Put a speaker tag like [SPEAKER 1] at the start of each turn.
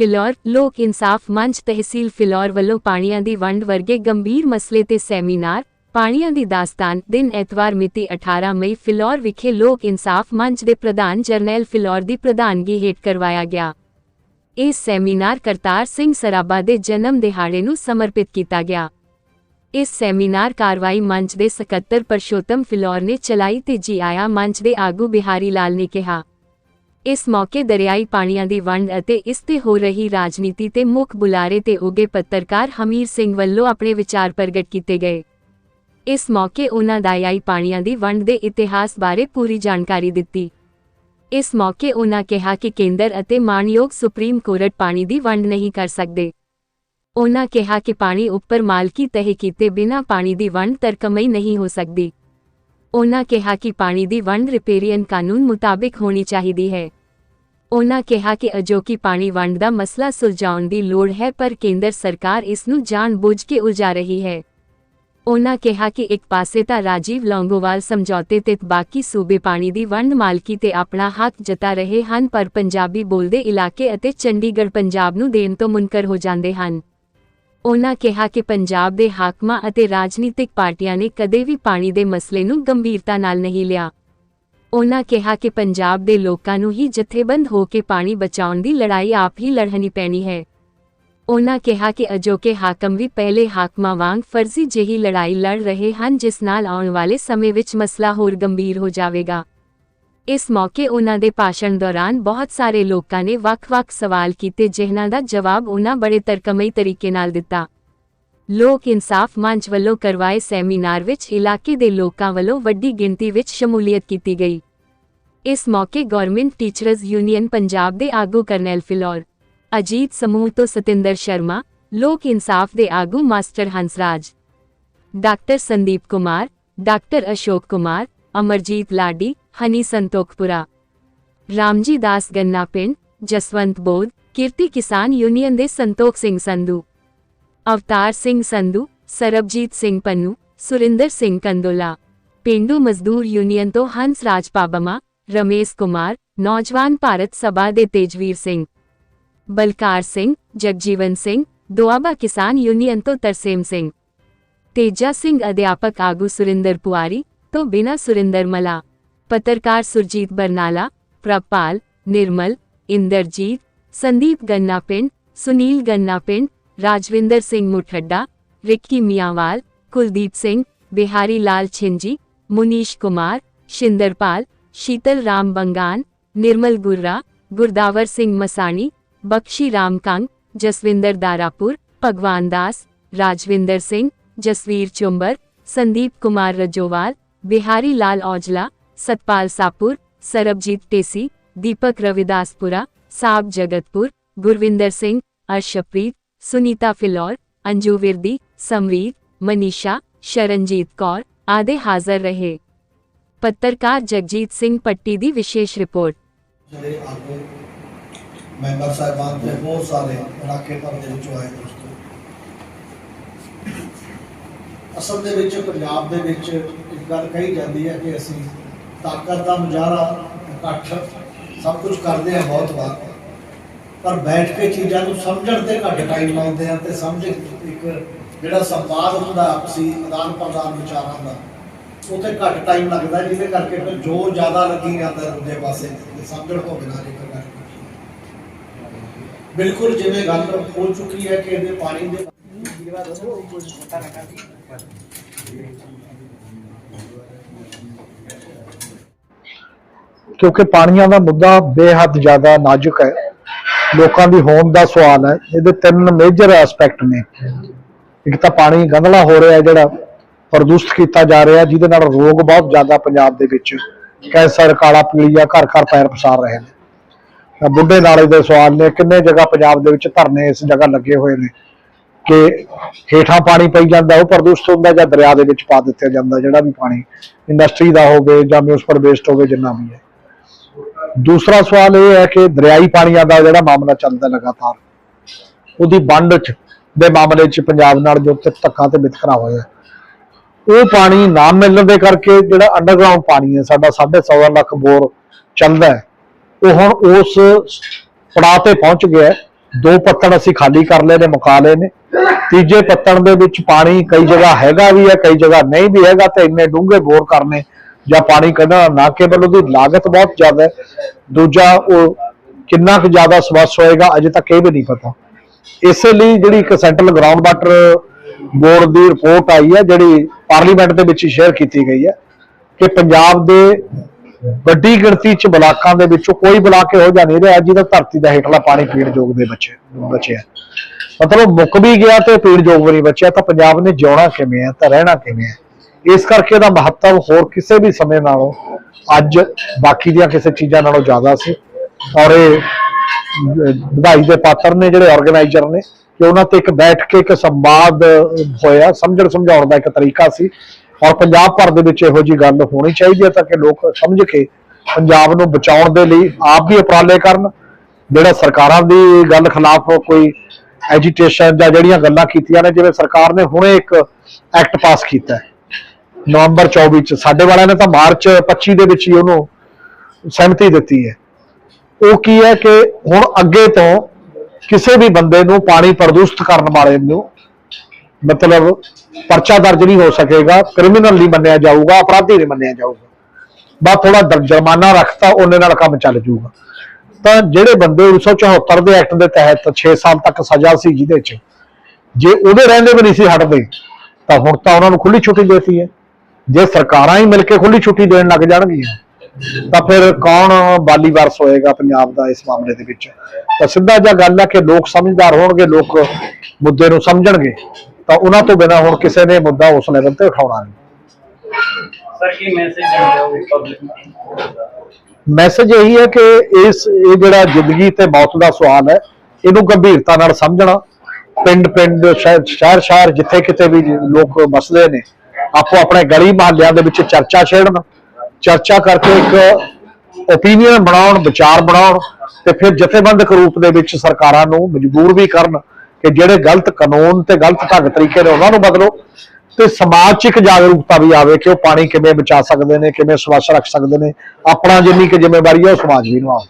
[SPEAKER 1] ਫਿਲੌਰ, ਲੋਕ ਇਨਸਾਫ ਮੰਚ ਤਹਿਸੀਲ ਫਿਲੌਰ ਵੱਲੋਂ ਪਾਣੀਆਂ ਦੀ ਵੰਡ ਵਰਗੇ ਗੰਭੀਰ ਮਸਲੇ ਤੇ ਸੈਮੀਨਾਰ, ਪਾਣੀਆਂ ਦੀ ਦਾਸਤਾਨ ਦਿਨ ਐਤਵਾਰ ਮਿਤੀ 18 ਮਈ ਫਿਲੌਰ ਵਿਖੇ ਲੋਕ ਇਨਸਾਫ ਮੰਚ ਦੇ ਪ੍ਰਧਾਨ ਜਰਨੈਲ ਫਿਲੌਰ ਦੀ ਪ੍ਰਧਾਨਗੀ ਹੇਠ ਕਰਵਾਇਆ ਗਿਆ। ਇਸ ਸੈਮੀਨਾਰ ਕਰਤਾਰ ਸਿੰਘ ਸਰਾਭਾ ਦੇ ਜਨਮ ਦਿਹਾੜੇ ਨੂੰ ਸਮਰਪਿਤ ਕੀਤਾ ਗਿਆ। ਇਸ ਸੈਮੀਨਾਰ ਕਾਰਵਾਈ ਮੰਚ ਦੇ ਸਕੱਤਰ ਪਰਸ਼ੋਤਮ ਫਿਲੌਰ ਨੇ ਚਲਾਈ ਤੇ ਜੀ ਆਇਆ ਮੰਚ ਦੇ ਆਗੂ ਬਿਹਾਰੀ ਲਾਲ ਨੇ ਕਿਹਾ। ਇਸ ਮੌਕੇ ਦਰਿਆਈ ਪਾਣੀਆਂ ਦੀ ਵੰਡ ਅਤੇ ਇਸ ਤੇ ਹੋ ਰਹੀ ਰਾਜਨੀਤੀ ਤੇ ਮੁੱਖ ਬੁਲਾਰੇ ਤੇ ਉਗੇ ਪੱਤਰਕਾਰ ਹਮੀਰ ਸਿੰਘ ਵੱਲੋਂ ਆਪਣੇ ਵਿਚਾਰ ਪ੍ਰਗਟ ਕੀਤੇ ਗਏ। ਇਸ ਮੌਕੇ ਉਹਨਾਂ ਦਰਿਆਈ ਪਾਣੀਆਂ ਦੀ ਵੰਡ ਦੇ ਇਤਿਹਾਸ ਬਾਰੇ ਪੂਰੀ ਜਾਣਕਾਰੀ ਦਿੱਤੀ। ਇਸ ਮੌਕੇ ਉਹਨਾਂ ਕਿਹਾ ਕਿ ਕੇਂਦਰ ਅਤੇ ਮਾਨਯੋਗ ਸੁਪਰੀਮ ਕੋਰਟ ਪਾਣੀ ਦੀ ਵੰਡ ਨਹੀਂ ਕਰ ਸਕਦੇ। ਉਹਨਾਂ ਕਿਹਾ ਕਿ ਪਾਣੀ ਉੱਪਰ ਮਾਲਕੀ ਤਹਿ ਕੀਤੇ ਬਿਨਾਂ ਪਾਣੀ ਦੀ ਵੰਡ ਤਰਕਮਈ ਨਹੀਂ ਹੋ ਸਕਦੀ। ਉਹਨਾਂ ਕਿਹਾ ਕਿ ਪਾਣੀ ਦੀ ਵੰਡ ਰਿਪੇਰੀਅਨ ਕਾਨੂੰਨ ਮੁਤਾਬਿਕ ਹੋਣੀ ਚਾਹੀਦੀ ਹੈ। ਉਹਨਾਂ ਕਿਹਾ ਕਿ ਅਜੋਕੀ ਪਾਣੀ ਵੰਡ ਦਾ ਮਸਲਾ ਸੁਲਝਾਉਣ ਦੀ ਲੋੜ ਹੈ, ਪਰ ਕੇਂਦਰ ਸਰਕਾਰ ਇਸ ਨੂੰ ਜਾਣਬੁੱਝ ਕੇ ਉਲਝਾ ਰਹੀ ਹੈ। ਉਹਨਾਂ ਕਿਹਾ ਕਿ ਇੱਕ ਪਾਸੇ ਤਾਂ ਰਾਜੀਵ ਲੌਂਗੋਵਾਲ ਸਮਝੌਤੇ ਤੇ ਬਾਕੀ ਸੂਬੇ ਪਾਣੀ ਦੀ ਵੰਡ ਮਾਲਕੀ ਤੇ ਆਪਣਾ ਹੱਕ ਜਤਾ ਰਹੇ ਹਨ, ਪਰ ਪੰਜਾਬੀ ਬੋਲਦੇ ਇਲਾਕੇ ਅਤੇ ਚੰਡੀਗੜ੍ਹ ਪੰਜਾਬ ਨੂੰ ਦੇਣ ਤੋਂ ਮੁਨਕਰ ਹੋ ਜਾਂਦੇ ਹਨ। ਉਹਨਾਂ ਕਿਹਾ ਕਿ ਪੰਜਾਬ ਦੇ ਹਾਕਮਾਂ ਅਤੇ ਰਾਜਨੀਤਿਕ ਪਾਰਟੀਆਂ ਨੇ ਕਦੇ ਵੀ ਪਾਣੀ ਦੇ ਮਸਲੇ ਨੂੰ ਗੰਭੀਰਤਾ ਨਾਲ ਨਹੀਂ ਲਿਆ। ਉਹਨਾਂ ਕਿਹਾ ਕਿ ਪੰਜਾਬ ਦੇ ਲੋਕਾਂ ਨੂੰ ਹੀ ਜਥੇਬੰਦ ਹੋ ਕੇ ਪਾਣੀ ਬਚਾਉਣ ਦੀ ਲੜਾਈ ਆਪ ਹੀ ਲੜਨੀ ਪੈਣੀ ਹੈ। ਉਹਨਾਂ ਕਿਹਾ ਕਿ ਅਜੋਕੇ ਹਾਕਮ ਵੀ ਪਹਿਲੇ ਹਾਕਮਾਂ ਵਾਂਗ ਫਰਜ਼ੀ ਜਿਹੀ ਲੜਾਈ ਲੜ ਰਹੇ ਹਨ ਜਿਸ ਨਾਲ ਆਉਣ ਵਾਲੇ ਸਮੇਂ ਵਿੱਚ ਮਸਲਾ ਹੋਰ ਗੰਭੀਰ ਹੋ ਜਾਵੇਗਾ। ਇਸ ਮੌਕੇ ਉਹਨਾਂ ਦੇ ਭਾਸ਼ਣ ਦੌਰਾਨ ਬਹੁਤ ਸਾਰੇ ਲੋਕਾਂ ਨੇ ਵੱਖ-ਵੱਖ ਸਵਾਲ ਕੀਤੇ, ਜਿਨ੍ਹਾਂ ਦਾ ਜਵਾਬ ਉਹਨਾਂ ਬੜੇ ਤਰਕਮਈ ਤਰੀਕੇ ਨਾਲ ਦਿੱਤਾ। ਲੋਕ ਇਨਸਾਫ ਮੰਚ ਵੱਲੋਂ ਕਰਵਾਏ ਸੈਮੀਨਾਰ ਵਿੱਚ ਇਲਾਕੇ ਦੇ ਲੋਕਾਂ ਵੱਲੋਂ ਵੱਡੀ ਗਿਣਤੀ ਵਿੱਚ ਸ਼ਮੂਲੀਅਤ ਕੀਤੀ ਗਈ। ਇਸ ਮੌਕੇ ਗਵਰਨਮੈਂਟ ਟੀਚਰਜ਼ ਯੂਨੀਅਨ ਪੰਜਾਬ ਦੇ ਆਗੂ ਕਰਨੈਲ ਫਿਲੌਰ, ਅਜੀਤ ਸਮੂਹ ਤੋਂ ਸਤਿੰਦਰ ਸ਼ਰਮਾ, ਲੋਕ ਇਨਸਾਫ ਦੇ ਆਗੂ master Hansraj, doctor Sandeep Kumar, doctor Ashok Kumar, Amarjeet Ladi Honey Santokhpura Ramji Das Ganna ਪਿੰਡ ਜਸਵੰਤ ਬੋਧ ਕੀਰਤੀ ਕਿਸਾਨ ਯੂਨੀਅਨ ਦੇ ਸੰਤੋਖ ਸਿੰਘ ਸੰਧੂ ਅਵਤਾਰ ਸਿੰਘ ਸੰਧੂ ਸਰਬਜੀਤ ਸਿੰਘ ਪੰਨੂ ਸੁਰਿੰਦਰ ਸਿੰਘ ਕੰਦੋਲਾ ਪਿੰਡੂ ਮਜ਼ਦੂਰ ਯੂਨੀਅਨ ਤੋਂ ਹੰਸ ਰਾਜ ਪਾਬਮਾ ਰਮੇਸ਼ ਕੁਮਾਰ ਨੌਜਵਾਨ ਭਾਰਤ ਸਭਾ ਦੇ ਤੇਜਵੀਰ ਸਿੰਘ ਬਲਕਾਰ ਸਿੰਘ ਜਗਜੀਵਨ ਸਿੰਘ ਦੁਆਬਾ ਕਿਸਾਨ ਯੂਨੀਅਨ ਤੋਂ ਤਰਸੇਮ ਸਿੰਘ ਤੇਜਾ ਸਿੰਘ ਅਧਿਆਪਕ ਆਗੂ ਸੁਰਿੰਦਰ ਪੁਆਰੀ ਤੋਂ ਬਿਨਾ ਸੁਰਿੰਦਰ ਮਲਾ पत्रकार सुरजीत बरनाला, प्रपाल, निर्मल, इंदरजीत, संदीप गन्ना पिंड सुनील गन्ना पिंड राजविंदर सिंह मुठड्डा रिक्की मियावाल, कुलदीप सिंह, बिहारी लाल छिंजी, मुनीश कुमार, शिंदरपाल, शीतल राम बंगान, निर्मल गुर्रा, गुरदावर सिंह मसाणी बख्शी राम कांग जसविंदर दारापुर, भगवान दास, राजविंदर सिंह, जसवीर चुंबर, संदीप कुमार रजोवाल, बिहारी लाल औजला ਸਤਪਾਲ ਸਾਪੁਰ ਸਰਬਜੀਤ ਟੇਸੀ ਦੀਪਕ ਰਵਿਦਾਸਪੁਰਾ ਸਾਬ ਜਗਤਪੁਰ ਗੁਰਵਿੰਦਰ ਸਿੰਘ ਅਰਸ਼ਪ੍ਰੀਤ ਸੁਨੀਤਾ ਫਿਲੌਰ ਅੰਜੂ ਵਿਰਦੀ ਸਮਰੀਤ ਮਨੀਸ਼ਾ ਸ਼ਰਨਜੀਤ ਕੌਰ ਆਦਿ ਹਾਜ਼ਰ ਰਹੇ ਪੱਤਰਕਾਰ ਜਗਜੀਤ ਸਿੰਘ ਪੱਟੀ ਦੀ ਵਿਸ਼ੇਸ਼ ਰਿਪੋਰਟ
[SPEAKER 2] ਜਿਹੜੇ ਆਗੂ ਮੈਂਬਰ ਸਾਹਿਬਾਨ ਤੇ ਬਹੁਤ ਸਾਰੇ ਇਲਾਕੇ ਭਰ ਦੇ ਵਿੱਚੋਂ ਆਏ ਦੋਸਤੋ ਅਸਲ ਦੇ ਵਿੱਚ ਪੰਜਾਬ ਦੇ ਵਿੱਚ ਇੱਕ ਗੱਲ ਕਹੀ ਜਾਂਦੀ ਹੈ ਕਿ ਅਸੀਂ ਤਾਕਤ ਦਾ ਮੁਜ਼ਾਹਰਾ, ਇਕੱਠ, ਸਭ ਕੁਝ ਕਰਦੇ ਆ ਬਹੁਤ ਵਾਰ। ਪਰ ਬੈਠ ਕੇ ਚੀਜ਼ਾਂ ਨੂੰ ਸਮਝਣ ਤੇ ਘੱਟ ਟਾਈਮ ਲਾਉਂਦੇ ਆ ਤੇ ਸਮਝ ਇੱਕ ਜਿਹੜਾ ਸੰਵਾਦ ਹੁੰਦਾ ਆਪਸੀ ਆਦਾਨ ਪ੍ਰਦਾਨ ਵਿਚਾਰਾਂ ਦਾ, ਉੱਥੇ ਘੱਟ ਟਾਈਮ ਲੱਗਦਾ ਜਿਹਦੇ ਕਰਕੇ ਫਿਰ ਜ਼ੋਰ ਜ਼ਿਆਦਾ ਲੱਗੀ ਜਾਂਦਾ ਦੂਜੇ ਪਾਸੇ, ਤੇ ਸਮਝਣ ਤੋਂ ਬਿਨਾਂ ਜੇਕਰ ਗੱਲ ਬਿਲਕੁਲ ਜਿਵੇਂ ਗੱਲ ਹੋ ਚੁੱਕੀ ਹੈ ਕਿ ਇਹਦੇ ਪਾਣੀ ਦੇ
[SPEAKER 3] ਕਿਉਂਕਿ ਪਾਣੀਆਂ ਦਾ ਮੁੱਦਾ ਬੇਹੱਦ ਜ਼ਿਆਦਾ ਨਾਜ਼ੁਕ ਹੈ। ਲੋਕਾਂ ਦੀ ਹੋਂਦ ਦਾ ਸਵਾਲ ਹੈ। ਇਹਦੇ ਤਿੰਨ ਮੇਜਰ ਐਸਪੈਕਟ ਨੇ। ਇੱਕ ਤਾਂ ਪਾਣੀ ਗੰਧਲਾ ਹੋ ਰਿਹਾ ਜਿਹੜਾ ਪ੍ਰਦੂਸ਼ਿਤ ਕੀਤਾ ਜਾ ਰਿਹਾ ਜਿਹਦੇ ਨਾਲ ਰੋਗ ਬਹੁਤ ਜ਼ਿਆਦਾ ਪੰਜਾਬ ਦੇ ਵਿੱਚ ਕੈਂਸਰ, ਕਾਲਾ ਪੀਲੀਆ, ਘਰ ਘਰ ਪੈਰ ਪਸਾਰ ਰਹੇ ਨੇ। ਬੁੱਢੇ ਨਾਲੇ ਦੇ ਸਵਾਲ ਨੇ, ਕਿੰਨੇ ਜਗ੍ਹਾ ਪੰਜਾਬ ਦੇ ਵਿੱਚ ਧਰਨੇ ਇਸ ਜਗ੍ਹਾ ਲੱਗੇ ਹੋਏ ਨੇ ਕਿ ਹੇਠਾਂ ਪਾਣੀ ਪਈ ਜਾਂਦਾ, ਉਹ ਪ੍ਰਦੂਸ਼ਿਤ ਹੁੰਦਾ ਜਾਂ ਦਰਿਆ ਦੇ ਵਿੱਚ ਪਾ ਦਿੱਤਾ ਜਾਂਦਾ, ਜਿਹੜਾ ਵੀ ਪਾਣੀ ਇੰਡਸਟਰੀ ਦਾ ਹੋਵੇ ਜਾਂ ਮਿਊਨਿਸਪਲ ਵੇਸਟ ਹੋਵੇ, ਜਿੰਨਾ ਵੀ ਹੈ। ਦੂਸਰਾ ਸਵਾਲ ਇਹ ਹੈ ਕਿ ਦਰਿਆਈ ਪਾਣੀਆਂ ਦਾ ਜਿਹੜਾ ਮਾਮਲਾ ਚੱਲਦਾ ਲਗਾਤਾਰ, ਉਹਦੀ ਵੰਡ ਚ ਦੇ ਮਾਮਲੇ ਚ ਪੰਜਾਬ ਨਾਲ ਜੋ ਤੇ ਧੱਕਾ ਤੇ ਵਿਤਕਰਾ ਹੋਇਆ ਉਹ ਪਾਣੀ ਨਾ ਮਿਲਣ ਦੇ ਕਰਕੇ ਜਿਹੜਾ ਅੰਡਰਗਰਾਉਂਡ ਪਾਣੀ ਹੈ, ਸਾਡਾ 1.5 ਲੱਖ ਬੋਰ ਚੱਲਦਾ ਹੈ, ਉਹ ਹੁਣ ਉਸ ਪੜਾਅ ਤੇ ਪਹੁੰਚ ਗਿਆ ਦੋ ਪੱਤਣ ਅਸੀਂ ਖਾਲੀ ਕਰ ਲਏ ਨੇ, ਮੁਕਾ ਲਏ ਨੇ। ਤੀਜੇ ਪੱਤਣ ਦੇ ਵਿੱਚ ਪਾਣੀ ਕਈ ਜਗ੍ਹਾ ਹੈਗਾ ਵੀ ਹੈ, ਕਈ ਜਗ੍ਹਾ ਨਹੀਂ ਵੀ ਹੈਗਾ ਤੇ ਇੰਨੇ ਡੂੰਘੇ ਬੋਰ ਕਰਨੇ ਜਾਂ ਪਾਣੀ ਕੱਢਣਾ ਨਾ, ਕੇਵਲ ਉਹਦੀ ਲਾਗਤ ਬਹੁਤ ਜ਼ਿਆਦਾ ਹੈ। ਦੂਜਾ, ਉਹ ਕਿੰਨਾ ਕੁ ਜ਼ਿਆਦਾ ਸਵੱਛ ਹੋਏਗਾ, ਅਜੇ ਤੱਕ ਇਹ ਵੀ ਨਹੀਂ ਪਤਾ। ਇਸੇ ਲਈ ਜਿਹੜੀ ਇੱਕ ਸੈਂਟਰਲ ਗਰਾਊਂਡ ਵਾਟਰ ਬੋਰਡ ਦੀ ਰਿਪੋਰਟ ਆਈ ਹੈ, ਜਿਹੜੀ ਪਾਰਲੀਮੈਂਟ ਦੇ ਵਿੱਚ ਸ਼ੇਅਰ ਕੀਤੀ ਗਈ ਹੈ, ਕਿ ਪੰਜਾਬ ਦੇ ਵੱਡੀ ਗਿਣਤੀ ਚ ਬਲਾਕਾਂ ਦੇ ਵਿੱਚੋਂ ਕੋਈ ਬਲਾਕ ਇਹੋ ਜਿਹਾ ਨਹੀਂ ਰਿਹਾ ਜਿਹਦਾ ਧਰਤੀ ਦਾ ਹੇਠਲਾ ਪਾਣੀ ਪੀਣ ਯੋਗ ਦੇ ਬੱਚੇ ਬਚਿਆ ਮਤਲਬ ਮੁੱਕ ਵੀ ਗਿਆ ਤੇ ਪੀਣ ਯੋਗ ਵੀ ਨਹੀਂ ਬਚਿਆ, ਤਾਂ ਪੰਜਾਬ ਨੇ ਜਿਉਣਾ ਕਿਵੇਂ ਹੈ ਤਾਂ ਰਹਿਣਾ ਕਿਵੇਂ ਹੈ ਇਸ ਕਰਕੇ ਇਹਦਾ ਮਹੱਤਵ ਹੋਰ ਕਿਸੇ ਵੀ ਸਮੇਂ ਨਾਲੋਂ ਅੱਜ ਬਾਕੀ ਦੀਆਂ ਕਿਸੇ ਚੀਜ਼ਾਂ ਨਾਲੋਂ ਜ਼ਿਆਦਾ ਸੀ। ਔਰ ਇਹ ਵਧਾਈ ਦੇ ਪਾਤਰ ਨੇ ਜਿਹੜੇ ਆਰਗੇਨਾਈਜ਼ਰ ਨੇ, ਕਿ ਉਹਨਾਂ ਤੇ ਇੱਕ ਬੈਠ ਕੇ ਇੱਕ ਸੰਵਾਦ ਹੋਇਆ, ਸਮਝਣ ਸਮਝਾਉਣ ਦਾ ਇੱਕ ਤਰੀਕਾ ਸੀ। ਔਰ ਪੰਜਾਬ ਭਰ ਦੇ ਵਿੱਚ ਇਹੋ ਜੀ ਗੱਲ ਹੋਣੀ ਚਾਹੀਦੀ ਹੈ ਤਾਂ ਕਿ ਲੋਕ ਸਮਝ ਕੇ ਪੰਜਾਬ ਨੂੰ ਬਚਾਉਣ ਦੇ ਲਈ ਆਪ ਵੀ ਉਪਰਾਲੇ ਕਰਨ। ਜਿਹੜਾ ਸਰਕਾਰਾਂ ਦੀ ਗੱਲ ਖਿਲਾਫ ਕੋਈ ਐਜੀਟੇਸ਼ਨ ਜਾਂ ਜਿਹੜੀਆਂ ਗੱਲਾਂ ਕੀਤੀਆਂ ਨੇ, ਜਿਵੇਂ ਸਰਕਾਰ ਨੇ ਹੁਣੇ ਇੱਕ ਐਕਟ ਪਾਸ ਕੀਤਾ ਹੈ। ਨਵੰਬਰ 24 ਚ, ਸਾਡੇ ਵਾਲਿਆਂ ਨੇ ਤਾਂ ਮਾਰਚ 25 ਦੇ ਵਿੱਚ ਹੀ ਉਹਨੂੰ ਸਹਿਮਤੀ ਦਿੱਤੀ ਹੈ। ਉਹ ਕੀ ਹੈ ਕਿ ਹੁਣ ਅੱਗੇ ਤੋਂ ਕਿਸੇ ਵੀ ਬੰਦੇ ਨੂੰ ਪਾਣੀ ਪ੍ਰਦੂਸ਼ਿਤ ਕਰਨ ਵਾਲੇ ਨੂੰ ਮਤਲਬ ਪਰਚਾ ਦਰਜ ਨਹੀਂ ਹੋ ਸਕੇਗਾ ਕ੍ਰਿਮੀਨਲ ਨਹੀਂ ਮੰਨਿਆ ਜਾਊਗਾ, ਅਪਰਾਧੀ ਨਹੀਂ ਮੰਨਿਆ ਜਾਊਗਾ। ਬਸ ਥੋੜਾ ਜੁਰਮਾਨਾ ਰੱਖਤਾ, ਉਹਨੇ ਨਾਲ ਕੰਮ ਚੱਲ ਜਾਊਗਾ ਤਾਂ ਜਿਹੜੇ ਬੰਦੇ 1974 ਦੇ ਐਕਟ ਦੇ ਤਹਿਤ 6 ਸਾਲ ਤੱਕ ਸਜ਼ਾ ਸੀ ਜਿਹਦੇ ਚ, ਜੇ ਉਹਦੇ ਰਹਿੰਦੇ ਵੀ ਨਹੀਂ ਸੀ ਹਟਦੇ, ਤਾਂ ਹੁਣ ਤਾਂ ਉਹਨਾਂ ਨੂੰ ਖੁੱਲੀ ਛੁੱਟੀ ਦੇਤੀ ਹੈ। ਜੇ ਸਰਕਾਰਾਂ ਹੀ ਮਿਲ ਕੇ ਖੁੱਲੀ ਛੁੱਟੀ ਦੇਣ ਲੱਗ ਜਾਣਗੀਆਂ ਤਾਂ ਫਿਰ ਕੌਣ ਬਾਲੀ ਵਾਰਸ ਹੋਏਗਾ ਪੰਜਾਬ ਦਾ ਇਸ ਮਾਮਲੇ ਦੇ ਵਿੱਚ? ਤਾਂ ਸਿੱਧਾ ਜਿਹਾ ਗੱਲ ਹੈ ਕਿ ਲੋਕ ਸਮਝਦਾਰ ਹੋਣਗੇ ਲੋਕ ਮੁੱਦੇ ਨੂੰ ਸਮਝਣਗੇ ਤਾਂ ਉਹਨਾਂ ਤੋਂ ਬਿਨਾਂ ਹੁਣ ਕਿਸੇ ਨੇ ਮੁੱਦਾ ਉਸ ਲੈਵਲ ਤੇ ਉਠਾਉਣਾ ਨਹੀਂ।
[SPEAKER 4] ਸਰ ਕੀ ਮੈਸੇਜ ਦੇਣਾ ਚਾਹੋਗੇ ਪਬਲਿਕ ਨੂੰ?
[SPEAKER 3] ਮੈਸੇਜ ਇਹੀ ਹੈ ਕਿ ਇਸ ਇਹ ਜਿਹੜਾ ਜ਼ਿੰਦਗੀ ਤੇ ਮੌਤ ਦਾ ਸਵਾਲ ਹੈ ਇਹਨੂੰ ਗੰਭੀਰਤਾ ਨਾਲ ਸਮਝਣਾ। ਪਿੰਡ ਪਿੰਡ ਸ਼ਹਿਰ ਸ਼ਹਿਰ ਸ਼ਹਿਰ ਜਿੱਥੇ ਕਿਤੇ ਵੀ ਲੋਕ ਮਸਲੇ ਨੇ ਆਪੋ ਆਪਣੇ ਗਲੀ ਮਹੱਲਿਆਂ ਦੇ ਵਿੱਚ ਚਰਚਾ ਛੇੜਨ, ਚਰਚਾ ਕਰਕੇ ਇੱਕ ਓਪੀਨੀਅਨ ਬਣਾਉਣ, ਵਿਚਾਰ ਬਣਾਉਣ ਤੇ ਫਿਰ ਜਥੇਬੰਦਕ ਰੂਪ ਦੇ ਵਿੱਚ ਸਰਕਾਰਾਂ ਨੂੰ ਮਜਬੂਰ ਵੀ ਕਰਨ ਕਿ ਜਿਹੜੇ ਗਲਤ ਕਾਨੂੰਨ ਤੇ ਗਲਤ ਢੰਗ ਤਰੀਕੇ ਨੇ ਉਹਨਾਂ ਨੂੰ ਬਦਲੋ ਤੇ ਸਮਾਜ 'ਚ ਇੱਕ ਜਾਗਰੂਕਤਾ ਵੀ ਆਵੇ ਕਿ ਉਹ ਪਾਣੀ ਕਿਵੇਂ ਬਚਾ ਸਕਦੇ ਨੇ, ਕਿਵੇਂ ਸਵੱਛ ਰੱਖ ਸਕਦੇ ਨੇ, ਆਪਣਾ ਜਿੰਨੀ ਕਿ ਜ਼ਿੰਮੇਵਾਰੀ ਹੈ ਉਹ ਸਮਾਜ ਵੀ ਨਿਭਾਉਣ